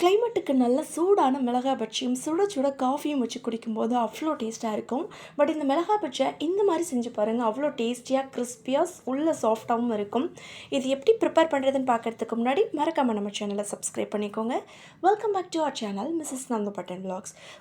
கிளைமேட்டுக்கு நல்ல சூடான மிளகாய் பஜ்ஜியும் சுட சுட காஃபியும் வச்சு குடிக்கும்போது அவ்வளோ டேஸ்ட்டாக இருக்கும். பட் இந்த மிளகாய் பஜ்ஜை இந்த மாதிரி செஞ்சு பாருங்கள் அவ்வளோ டேஸ்டியாக கிறிஸ்பியாக உள்ள சாஃப்டாகவும் இருக்கும். இது எப்படி ப்ரிப்பேர் பண்ணுறதுன்னு பார்க்கறதுக்கு முன்னாடி மறக்காமல் நம்ம சேனலை சப்ஸ்கிரைப் பண்ணிக்கோங்க. Welcome back to our channel Mrs Nandu button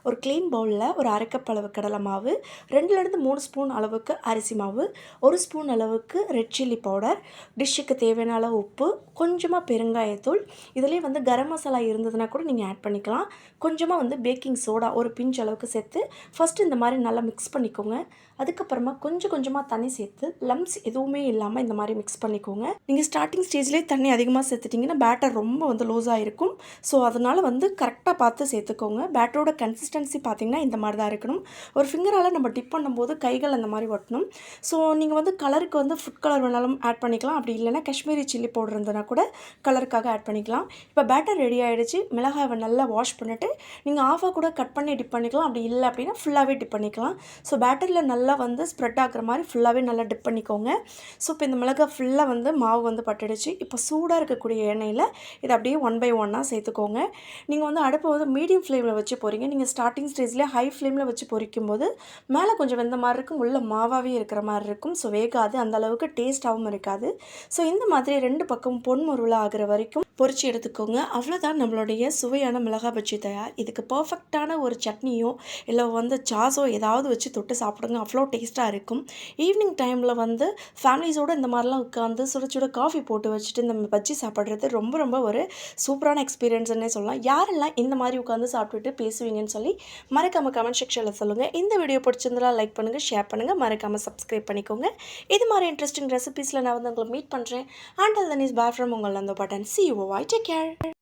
ஒரு க்ளீன் பவுலில் ஒரு அரைக்கப்பளவு அளவு கடலை மாவு ரெண்டுலேருந்து மூணு ஸ்பூன் அளவுக்கு அரிசி மாவு ஒரு ஸ்பூன் அளவுக்கு ரெட் சில்லி பவுடர் டிஷ்ஷுக்கு தேவையான அளவு உப்பு கொஞ்சமாக பெருங்காயத்தூள். இதுலேயே வந்து கரம் மசாலா இருந்ததுன்னா கூட நீங்கள் ஆட் பண்ணிக்கலாம். கொஞ்சமாக வந்து பேக்கிங் சோடா ஒரு பிஞ்ச் அளவுக்கு சேர்த்து ஃபஸ்ட்டு இந்த மாதிரி நல்லா மிக்ஸ் பண்ணிக்கோங்க. அதுக்கப்புறமா கொஞ்சம் கொஞ்சமாக தண்ணி சேர்த்து லம்ஸ் எதுவுமே இல்லாமல் இந்த மாதிரி மிக்ஸ் பண்ணிக்கோங்க. நீங்கள் ஸ்டார்டிங் ஸ்டேஜ்லேயே தண்ணி அதிகமாக சேர்த்துட்டிங்கன்னா பேட்டர் ரொம்ப வந்து லூஸாக இருக்கும். ஸோ அதனால் வந்து கரெக்டாக பார்த்து சேர்த்துக்கோங்க. பேட்டரோட கன்சிஸ்டன்சி பார்த்திங்கன்னா இந்த மாதிரி தான் இருக்கணும். ஒரு ஃபிங்கரால் நம்ம டிப் பண்ணும்போது கைகள் அந்த மாதிரி ஒட்டணும். ஸோ நீங்கள் வந்து கலருக்கு வந்து ஃபுட் கலர் வேணாலும் ஆட் பண்ணிக்கலாம். அப்படி இல்லைன்னா காஷ்மீரி சில்லி பவுடர் இருந்ததுன்னா கூட கலருக்காக ஆட் பண்ணிக்கலாம். இப்போ பேட்டர் ரெடி ஆகிடுச்சு மிளகாவை நல்லா வாஷ் பண்ணிவிட்டு நீங்கள் ஆஃபாக கூட கட் பண்ணி டிப் பண்ணிக்கலாம். அப்படி இல்லை அப்படின்னா ஃபுல்லாகவே டிப் பண்ணிக்கலாம். ஸோ பேட்டரியில் நல்லா வந்து ஸ்ப்ரெட் ஆகிற மாதிரி ஃபுல்லாகவே நல்லா டிப் பண்ணிக்கோங்க. ஸோ இப்போ இந்த மிளகாய் ஃபுல்லாக வந்து மாவு வந்து பட்டுடுச்சு. இப்போ சூடாக இருக்கக்கூடிய எண்ணெயில் இதை அப்படியே ஒன் பை ஒன்னாக சேர்த்துக்கோங்க. நீங்கள் வந்து அடுப்பை வந்து மீடியம் ஃப்ளேமில் வச்சு போகிறீங்க நீங்கள் ஸ்டார்டிங் ஸ்டேஜ்லேயே ஹை ஃப்ளேமில் வச்சு பொரிக்கும் போது மேலே கொஞ்சம் வெந்த மாதிரி இருக்கும். உள்ள மாவாகவே இருக்கிற மாதிரி இருக்கும். ஸோ வேகாது. அந்த அளவுக்கு டேஸ்ட்டாகவும் இருக்காது. ஸோ இந்த மாதிரி ரெண்டு பக்கம் பொன்முருளாக ஆகிற வரைக்கும் பொறிச்சு எடுத்துக்கோங்க. அவ்வளோதான் நம்மளுடைய சுவையான மிளகாய் பஜ்ஜி தயார். இதுக்கு பர்ஃபெக்டான ஒரு சட்னியோ இல்லை வந்து சாஸோ ஏதாவது வச்சு தொட்டு சாப்பிடுங்க. அவ்வளோ டேஸ்ட்டாக இருக்கும். ஈவினிங் டைமில் வந்து ஃபேமிலிஸோடு இந்த மாதிரிலாம் உட்காந்து சுட சுட காஃபி போட்டு வச்சுட்டு இந்த பஜ்ஜி சாப்பிட்றது ரொம்ப ரொம்ப ஒரு சூப்பரான எக்ஸ்பீரியன்ஸ்னே சொல்லலாம். யாரெல்லாம் இந்த மாதிரி உட்காந்து சாப்பிட்டுட்டு பேசுவீங்கன்னு சொல்லி மறக்காமல் கமெண்ட் செக்ஷனில் சொல்லுங்கள் இந்த வீடியோ பிடிச்சிருந்தெல்லாம் லைக் பண்ணுங்கள் ஷேர் பண்ணுங்கள் மறக்காமல் சப்ஸ்கிரைப் பண்ணிக்கோங்க. இது மாதிரி இன்ட்ரெஸ்டிங் ரெசிபீஸில் நான் வந்து உங்களை மீட் பண்ணுறேன் and then is bad from உங்கள் அந்த button. Ciao I take care